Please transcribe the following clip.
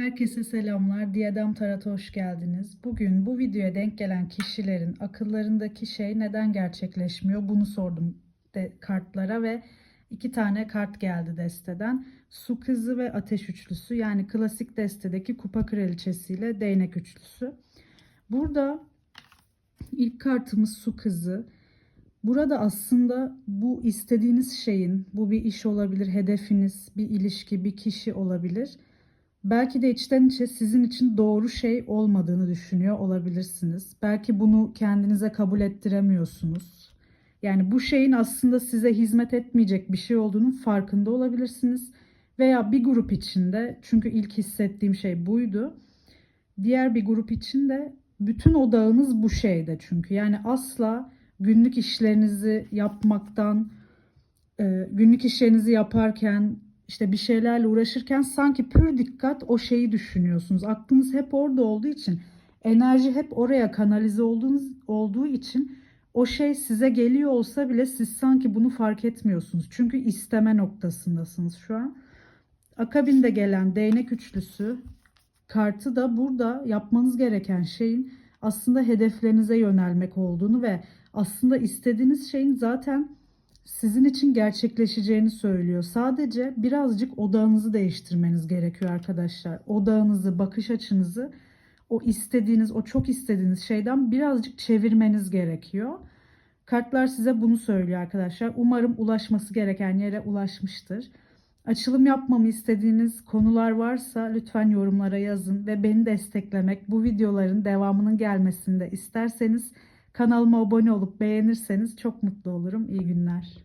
Herkese selamlar. Diyadem Tarat'a hoş geldiniz. Bugün bu videoya denk gelen kişilerin akıllarındaki şey neden gerçekleşmiyor? Bunu sordum de kartlara ve iki tane kart geldi desteden. Su kızı ve ateş üçlüsü yani klasik destedeki kupa kraliçesi ile değnek üçlüsü. Burada ilk kartımız su kızı. Burada aslında bu istediğiniz şeyin, bu bir iş olabilir, hedefiniz, bir ilişki, bir kişi olabilir. Belki de içten içe sizin için doğru şey olmadığını düşünüyor olabilirsiniz. Belki bunu kendinize kabul ettiremiyorsunuz. Yani bu şeyin aslında size hizmet etmeyecek bir şey olduğunun farkında olabilirsiniz. Veya bir grup içinde, çünkü ilk hissettiğim şey buydu. Diğer bir grup içinde bütün odağınız bu şeyde çünkü. Yani asla günlük işlerinizi yapmaktan, e, günlük işlerinizi yaparken, işte bir şeylerle uğraşırken sanki pür dikkat o şeyi düşünüyorsunuz. Aklınız hep orada olduğu için, enerji hep oraya kanalize olduğunuz olduğu için o şey size geliyor olsa bile siz sanki bunu fark etmiyorsunuz. Çünkü isteme noktasındasınız şu an. Akabinde gelen değnek üçlüsü kartı da burada yapmanız gereken şeyin aslında hedeflerinize yönelmek olduğunu ve aslında istediğiniz şeyin zaten sizin için gerçekleşeceğini söylüyor. Sadece birazcık odağınızı değiştirmeniz gerekiyor arkadaşlar. Odağınızı, bakış açınızı o istediğiniz, o çok istediğiniz şeyden birazcık çevirmeniz gerekiyor. Kartlar size bunu söylüyor arkadaşlar. Umarım ulaşması gereken yere ulaşmıştır. Açılım yapmamı istediğiniz konular varsa lütfen yorumlara yazın ve beni desteklemek, bu videoların devamının gelmesini de isterseniz kanalıma abone olup beğenirseniz çok mutlu olurum. İyi günler.